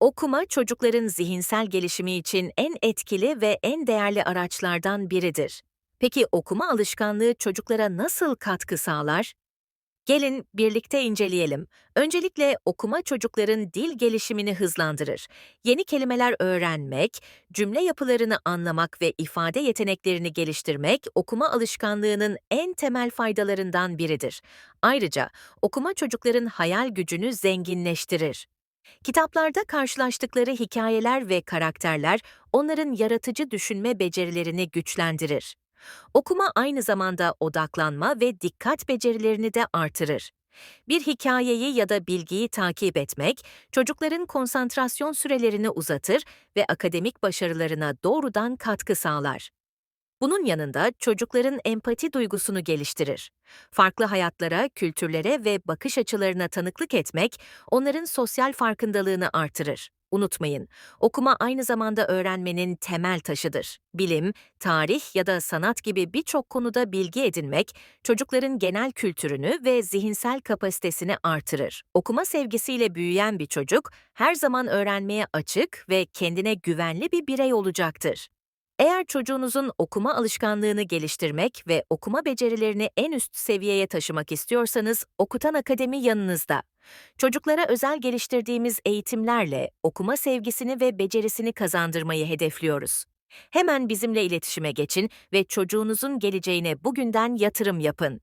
Okuma çocukların zihinsel gelişimi için en etkili ve en değerli araçlardan biridir. Peki okuma alışkanlığı çocuklara nasıl katkı sağlar? Gelin birlikte inceleyelim. Öncelikle okuma çocukların dil gelişimini hızlandırır. Yeni kelimeler öğrenmek, cümle yapılarını anlamak ve ifade yeteneklerini geliştirmek okuma alışkanlığının en temel faydalarından biridir. Ayrıca okuma çocukların hayal gücünü zenginleştirir. Kitaplarda karşılaştıkları hikayeler ve karakterler onların yaratıcı düşünme becerilerini güçlendirir. Okuma aynı zamanda odaklanma ve dikkat becerilerini de artırır. Bir hikayeyi ya da bilgiyi takip etmek, çocukların konsantrasyon sürelerini uzatır ve akademik başarılarına doğrudan katkı sağlar. Bunun yanında çocukların empati duygusunu geliştirir. Farklı hayatlara, kültürlere ve bakış açılarına tanıklık etmek onların sosyal farkındalığını artırır. Unutmayın, okuma aynı zamanda öğrenmenin temel taşıdır. Bilim, tarih ya da sanat gibi birçok konuda bilgi edinmek, çocukların genel kültürünü ve zihinsel kapasitesini artırır. Okuma sevgisiyle büyüyen bir çocuk, her zaman öğrenmeye açık ve kendine güvenli bir birey olacaktır. Eğer çocuğunuzun okuma alışkanlığını geliştirmek ve okuma becerilerini en üst seviyeye taşımak istiyorsanız Okutan Akademi yanınızda. Çocuklara özel geliştirdiğimiz eğitimlerle okuma sevgisini ve becerisini kazandırmayı hedefliyoruz. Hemen bizimle iletişime geçin ve çocuğunuzun geleceğine bugünden yatırım yapın.